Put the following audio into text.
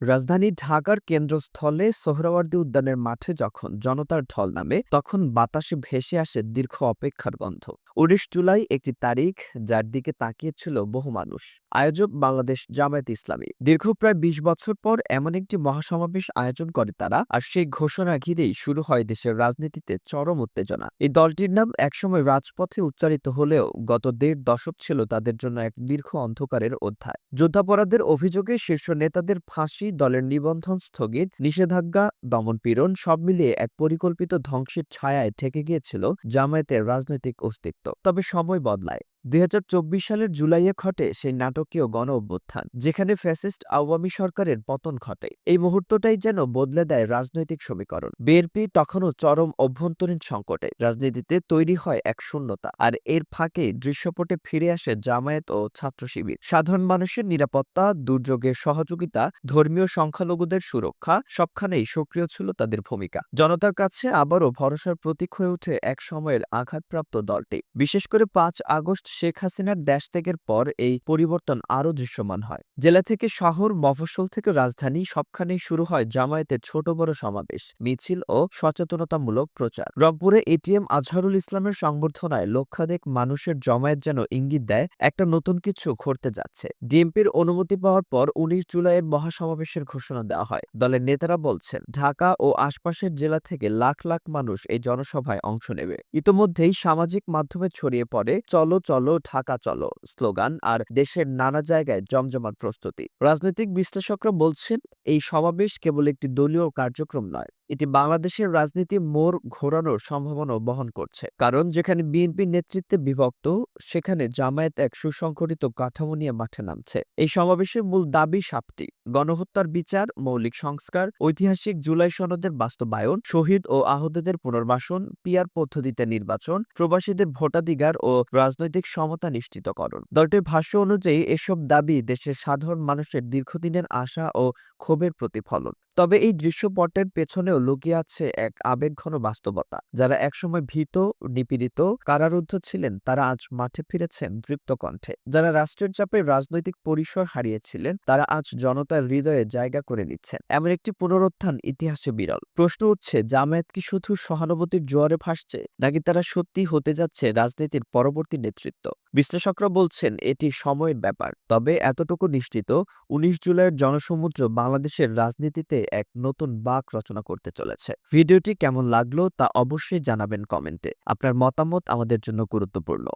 রাজধানী ঢাকার কেন্দ্রস্থলে সোহরাওয়ার্দী উদ্যানের মাঠে যখন জনতার ঢল নামে, তখন বাতাসে ভেসে আসে দীর্ঘ অপেক্ষার গন্ধ। উনিশ জুলাই একটি তারিখ যার দিকে তাকিয়েছিল বহু মানুষ। আয়োজক বাংলাদেশ জামায়াত ইসলামী। দীর্ঘ প্রায় বিশ বছর পর এমন একটি মহাসমাবেশ আয়োজন করে তারা আর সেই ঘোষণা ঘিরেই শুরু হয় দেশের রাজনীতিতে চরম উত্তেজনা। এই দলটির নাম একসময় রাজপথে উচ্চারিত হলেও গত দেড় দশক ছিল তাদের জন্য এক দীর্ঘ অন্ধকারের অধ্যায়। যুদ্ধাপরাধের অভিযোগে শীর্ষ নেতাদের ফাঁসি, দলের নিবন্ধন স্থগিত, নিষেধাজ্ঞা দমনপীড়ন সব মিলিয়ে এক পরিকল্পিত ধ্বংসের ছায়ায় ঠেকে গিয়েছিল জামায়াতের রাজনৈতিক অস্তিত্ব। তবে সময় বদলায়। দুই হাজার চব্বিশ সালের জুলাইয়ে ঘটে সেই নাটকীয় গণ অভ্যুত্থান যেখানে ফ্যাসিস্ট আওয়ামী সরকারের পতন ঘটে। এই মুহূর্তটাই যেন বদলে দেয় রাজনৈতিক সমীকরণ। বিএনপি তখনও চরম অভ্যন্তরীণ সংকটে। রাজনীতিতে তৈরি হয় এক শূন্যতা, আর এর ফাঁকে দৃশ্যপটে ফিরে আসে জামায়াত ও ছাত্র শিবির। সাধারণ মানুষের নিরাপত্তা, দুর্যোগের সহযোগিতা, ধর্মীয় সংখ্যালঘুদের সুরক্ষা, সবখানেই সক্রিয় ছিল তাদের ভূমিকা। জনতার কাছে আবারও ভরসার প্রতীক হয়ে ওঠে এক সময়ের আঘাতপ্রাপ্ত দলটি। বিশেষ করে পাঁচ আগস্ট শেখ হাসিনার দেশ ত্যাগের পর এই পরিবর্তন আরও দৃশ্যমান হয়। জেলা থেকে শহর, মফস্বল থেকে রাজধানী সবখানেই শুরু হয় জামায়াতের ছোট বড় সমাবেশ, মিছিল ও সচেতনতামূলক প্রচার। রংপুরে এটিএম আজহারুল ইসলামের সংবর্ধনায় লক্ষাধিক মানুষের জমায়েত যেন ইঙ্গিত দেয়, একটা নতুন কিছু ঘটতে যাচ্ছে। ডিএমপির অনুমতি পাওয়ার পর উনিশ জুলাইয়ের মহাসমাবেশের ঘোষণা দেওয়া হয়। দলের নেতারা বলছেন, ঢাকা ও আশপাশের জেলা থেকে লাখ লাখ মানুষ এই জনসভায় অংশ নেবে। ইতোমধ্যেই সামাজিক মাধ্যমে ছড়িয়ে পড়ে চলো চলো ঢাকা চলো, স্লোগান আর দেশের নানা জায়গায় জমজমাট প্রস্তুতি। রাজনৈতিক বিশ্লেষকরা বলছেন, এই সমাবেশ কেবল একটি দলীয় কার্যক্রম নয় এটি বাংলাদেশের রাজনীতি মোড় ঘোরানোর সম্ভাবনা বহন করছে। কারণ যেখানে বিএনপি নেতৃত্বে বিভক্ত, সেখানে জামায়াত এক সুসংগঠিত কাঠামো নিয়ে মাঠে নামছে। এই সমাবেশের মূল দাবি সাতটি। গণহত্যার বিচার, মৌলিক সংস্কার, ঐতিহাসিক জুলাই সনদের বাস্তবায়ন, শহীদ ও আহতদের পুনর্বাসন, পিয়ার পদ্ধতিতে নির্বাচন, প্রবাসীদের ভোটাধিকার ও রাজনৈতিক সমতা নিশ্চিতকরণ। দলটির ভাষ্য অনুযায়ী, এসব দাবি দেশের সাধারণ মানুষের দীর্ঘদিনের আশা ও ক্ষোভের প্রতিফলন। তবে এই দৃশ্যপটের পেছনেও লুকিয়ে আছে এক আবেগঘন বাস্তবতা। যারা একসময় ভীত, নিপীড়িত, কারারুদ্ধ ছিলেন, তারা আজ মাঠে ফিরেছেন দৃপ্ত কণ্ঠে। যারা রাষ্ট্রের চাপে রাজনৈতিক পরিসর হারিয়েছিলেন, তারা আজ জনতার হৃদয়ে জায়গা করে নিচ্ছেন। এমন একটি পুনরুত্থান ইতিহাসে বিরল। প্রশ্ন উঠছে, জামায়াত কি শুধু সহানুভূতির জোয়ারে ভাসছে, নাকি তারা সত্যি হতে যাচ্ছে রাজনীতির পরবর্তী নেতৃত্ব? বিশ্লেষকরা বলছেন, এটি সময়ের ব্যাপার। তবে এতটুকু নিশ্চিত, উনিশ জুলাইয়ের জনসমুদ্র বাংলাদেশের রাজনীতিতে এক নতুন বাক রচনা করতে চলেছে। ভিডিওটি কেমন লাগল তা অবশ্যই জানাবেন কমেন্টে। আপনার মতামত আমাদের জন্য গুরুত্বপূর্ণ।